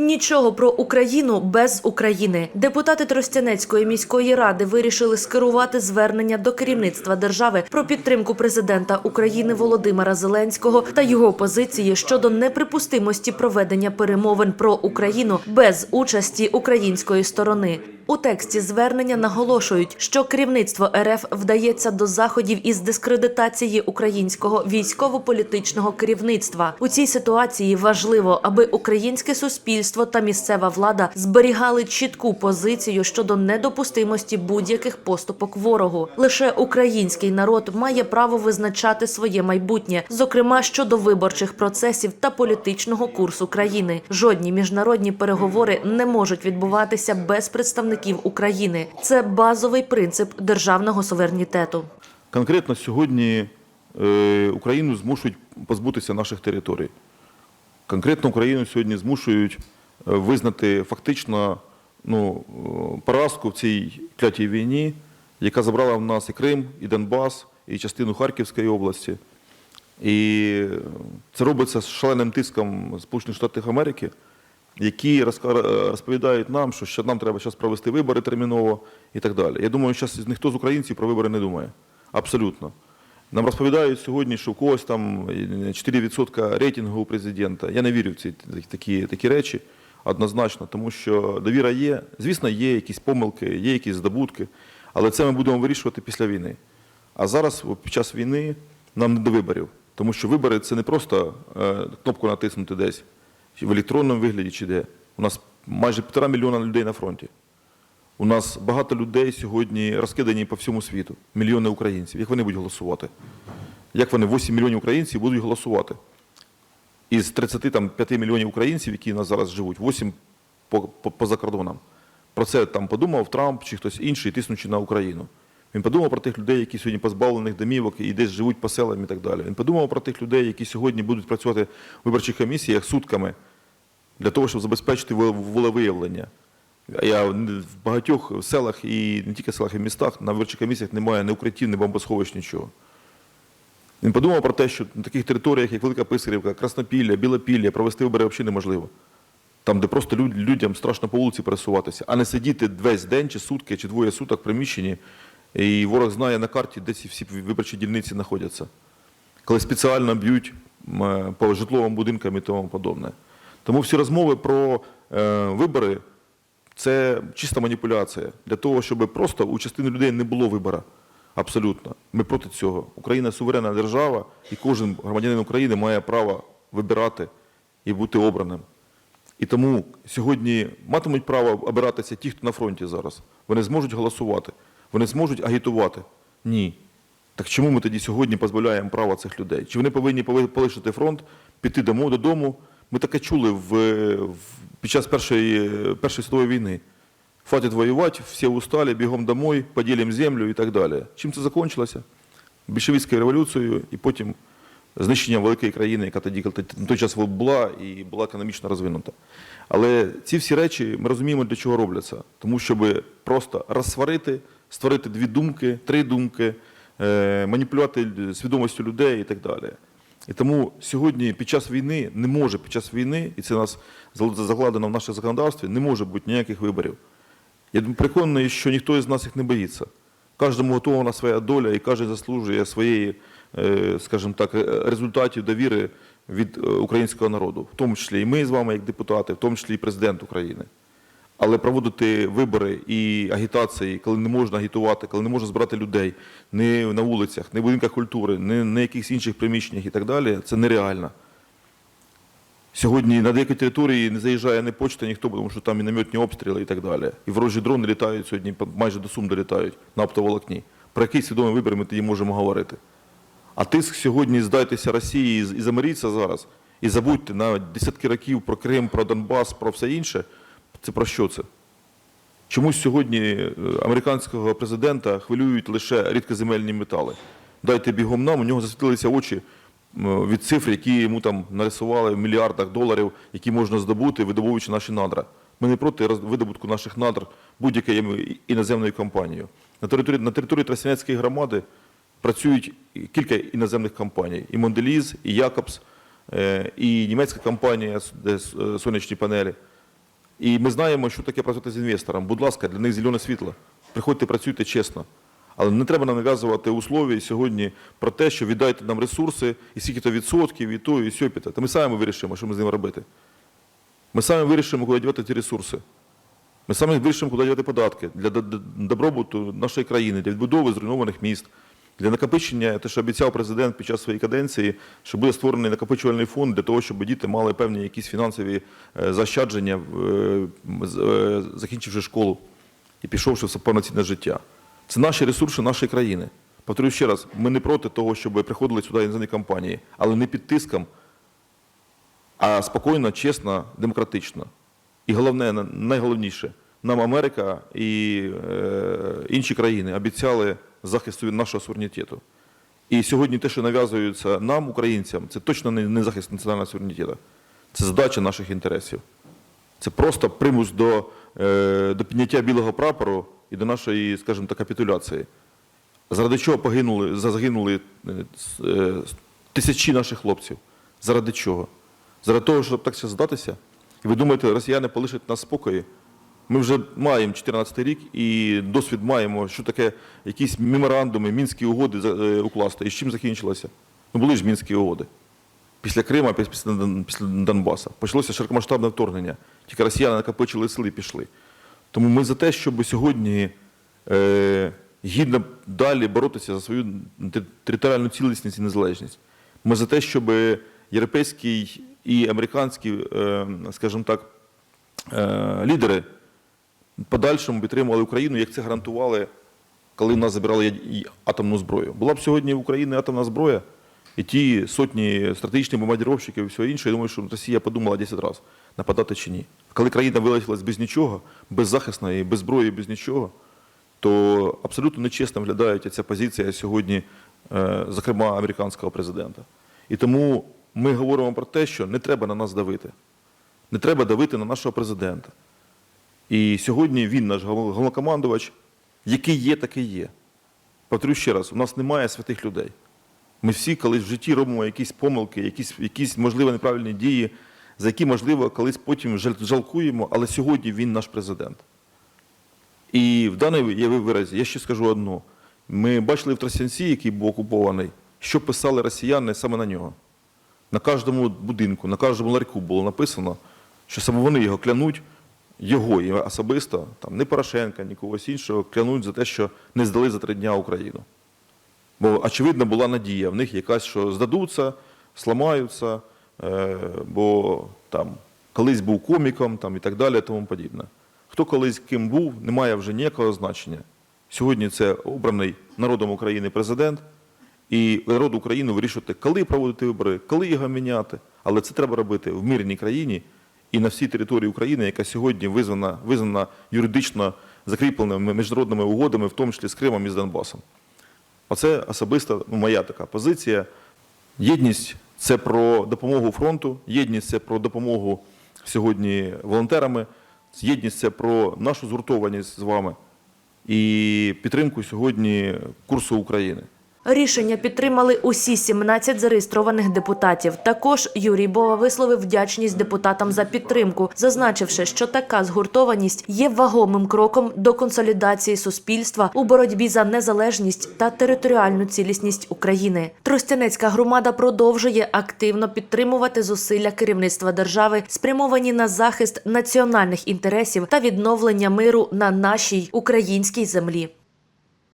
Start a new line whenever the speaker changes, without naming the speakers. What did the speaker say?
Нічого про Україну без України. Депутати Тростянецької міської ради вирішили скерувати звернення до керівництва держави про підтримку президента України Володимира Зеленського та його позиції щодо неприпустимості проведення перемовин про Україну без участі української сторони. У тексті звернення наголошують, що керівництво РФ вдається до заходів із дискредитації українського військово-політичного керівництва. У цій ситуації важливо, аби українське суспільство та місцева влада зберігали чітку позицію щодо недопустимості будь-яких поступок ворогу. Лише український народ має право визначати своє майбутнє, зокрема щодо виборчих процесів та політичного курсу країни. Жодні міжнародні переговори не можуть відбуватися без представників України. Це базовий принцип державного суверенітету.
Конкретно сьогодні е, Україну змушують позбутися наших територій. Конкретно Україну сьогодні змушують е, визнати фактично ну, е, поразку в цій клятій війні, яка забрала в нас і Крим, і Донбас, і частину Харківської області. І це робиться з шаленим тиском Сполучених Штатів Америки, які розповідають нам, що ще нам треба зараз провести вибори терміново і так далі. Я думаю, зараз ніхто з українців про вибори не думає. Абсолютно. Нам розповідають сьогодні, що у когось там 4% рейтингу у президента. Я не вірю в ці такі, такі речі однозначно, тому що довіра є. Звісно, є якісь помилки, є якісь здобутки, але це ми будемо вирішувати після війни. А зараз, під час війни, нам не до виборів, тому що вибори це не просто е, кнопку натиснути десь в електронному вигляді чи де. У нас майже півтора мільйона людей на фронті. У нас багато людей сьогодні розкидані по всьому світу, мільйони українців. Як вони будуть голосувати? Як вони, 8 мільйонів українців, будуть голосувати? Із 35 мільйонів українців, які у нас зараз живуть, 8 по, по, поза кордоном. Про це там подумав Трамп чи хтось інший, тиснучи на Україну. Він подумав про тих людей, які сьогодні позбавлених домівок і десь живуть по селам і так далі. Він подумав про тих людей, які сьогодні будуть працювати в виборчих комісіях сутками для того, щоб забезпечити волевиявлення. Я в багатьох селах і не тільки селах, і містах на виборчих комісіях немає ні укриттів, ні бомбосховищ, нічого. Він подумав про те, що на таких територіях, як Велика Писарівка, Краснопілля, Білопілля, провести вибори взагалі неможливо. Там, де просто людям страшно по вулиці пересуватися, а не сидіти весь день, чи сутки, чи двоє суток в приміщенні, і ворог знає на карті, де ці всі виборчі дільниці знаходяться. Коли спеціально б'ють по житловим будинкам і тому подобне. Тому всі розмови про е, вибори це чиста маніпуляція для того, щоб просто у частини людей не було вибора. Абсолютно. Ми проти цього. Україна суверенна держава, і кожен громадянин України має право вибирати і бути обраним. І тому сьогодні матимуть право обиратися ті, хто на фронті зараз. Вони зможуть голосувати, вони зможуть агітувати. Ні. Так чому ми тоді сьогодні позбавляємо права цих людей? Чи вони повинні полишити фронт, піти додому? Ми таке чули в, в, під час Першої, Першої світової війни. Хватить воювати, всі устали, бігом домой, поділимо землю і так далі. Чим це закінчилося? Більшовицькою революцією і потім знищенням великої країни, яка тоді на той час була і була економічно розвинута. Але ці всі речі ми розуміємо, для чого робляться. Тому щоб просто розсварити, створити дві думки, три думки, е, маніпулювати свідомістю людей і так далі. І тому сьогодні під час війни не може під час війни, і це нас закладено в наше законодавстві, не може бути ніяких виборів. Я переконаний, що ніхто із нас їх не боїться. Кожному готова своя доля, і кожен заслужує своєї, е, скажімо так, е, результатів довіри від е, українського народу, в тому числі і ми з вами, як депутати, в тому числі і президент України. Але проводити вибори і агітації, коли не можна агітувати, коли не можна збирати людей ні на вулицях, ні в будинках культури, ні на якихось інших приміщеннях і так далі, це нереально. Сьогодні на деякі території не заїжджає ні почта, ніхто, тому що там мінометні обстріли і так далі. І ворожі дрони літають сьогодні, майже до Сум долітають на оптоволокні. Про який свідомий вибір ми тоді можемо говорити? А тиск сьогодні здайтеся Росії і замиріться зараз, і забудьте на десятки років про Крим, про Донбас, про все інше. Це про що це? Чомусь сьогодні е, американського президента хвилюють лише рідкоземельні метали. Дайте бігом нам, у нього засвітилися очі від цифр, які йому там нарисували в мільярдах доларів, які можна здобути, видобуваючи наші надра. Ми не проти видобутку наших надр будь-якою іноземною компанією. На території, на території Тростянецької громади працюють кілька іноземних компаній: і Монделіз, і Якобс, е, і німецька компанія, де е, сонячні панелі. І ми знаємо, що таке працювати з інвестором. Будь ласка, для них зелене світло. Приходьте, працюйте чесно. Але не треба нам нав'язувати условия сьогодні про те, що віддайте нам ресурси, і скільки-то відсотків, і то, і сьо, і те. Та ми самі вирішимо, що ми з ними робити. Ми самі вирішимо, куди дівати ті ресурси. Ми самі вирішимо, куди дівати податки для добробуту нашої країни, для відбудови зруйнованих міст, для накопичення, те, що обіцяв президент під час своєї каденції, що буде створений накопичувальний фонд для того, щоб діти мали певні якісь фінансові е, заощадження, е, е, закінчивши школу і пішовши в повноцінне життя. Це наші ресурси нашої країни. Повторюю ще раз, ми не проти того, щоб приходили сюди іноземні компанії, але не під тиском, а спокійно, чесно, демократично. І головне, найголовніше, нам Америка і е, інші країни обіцяли захист суве- нашого суверенітету. І сьогодні те, що нав'язується нам, українцям, це точно не, захист національного суверенітету. Це здача наших інтересів. Це просто примус до, е, до підняття білого прапору і до нашої, скажімо так, капітуляції. Заради чого погинули, загинули е, е, тисячі наших хлопців? Заради чого? Заради того, щоб так все здатися? І ви думаєте, росіяни полишать нас спокої? Ми вже маємо 14 рік і досвід маємо, що таке якісь меморандуми, мінські угоди е, укласти. І з чим закінчилося? Ну були ж мінські угоди. Після Крима, після, після Донбаса. Почалося широкомасштабне вторгнення. Тільки росіяни накопичили сили і пішли. Тому ми за те, щоб сьогодні е, гідно далі боротися за свою територіальну цілісність і незалежність. Ми за те, щоб європейські і американські, е, скажімо так, е, лідери подальшому підтримували Україну, як це гарантували, коли в нас забирали атомну зброю. Була б сьогодні в Україні атомна зброя, і ті сотні стратегічних бомбардировщиків і все інше, я думаю, що Росія подумала 10 разів, нападати чи ні. Коли країна вилетілась без нічого, беззахисна і без зброї, без нічого, то абсолютно нечесно виглядає ця позиція сьогодні, е, зокрема, американського президента. І тому ми говоримо про те, що не треба на нас давити. Не треба давити на нашого президента. І сьогодні він наш головнокомандувач, який є, такий є. Повторю ще раз, у нас немає святих людей. Ми всі колись в житті робимо якісь помилки, якісь, якісь можливо неправильні дії, за які, можливо, колись потім жалкуємо, але сьогодні він наш президент. І в даній виразі, я ще скажу одну. Ми бачили в Тростянці, який був окупований, що писали росіяни саме на нього. На кожному будинку, на кожному ларьку було написано, що саме вони його клянуть, його і особисто, там, не Порошенка, ні когось іншого, клянуть за те, що не здали за три дня Україну. Бо, очевидно, була надія в них якась, що здадуться, сламаються, е, бо там колись був коміком там, і так далі, тому подібне. Хто колись ким був, не має вже ніякого значення. Сьогодні це обраний народом України президент, і народ України вирішувати, коли проводити вибори, коли його міняти. Але це треба робити в мирній країні і на всій території України, яка сьогодні визнана, визнана юридично закріпленими міжнародними угодами, в тому числі з Кримом і з Донбасом. Оце особиста ну, моя така позиція. Єдність це про допомогу фронту, єдність це про допомогу сьогодні волонтерами, єдність це про нашу згуртованість з вами і підтримку сьогодні курсу України.
Рішення підтримали усі 17 зареєстрованих депутатів. Також Юрій Бова висловив вдячність депутатам за підтримку, зазначивши, що така згуртованість є вагомим кроком до консолідації суспільства у боротьбі за незалежність та територіальну цілісність України. Тростянецька громада продовжує активно підтримувати зусилля керівництва держави, спрямовані на захист національних інтересів та відновлення миру на нашій українській землі.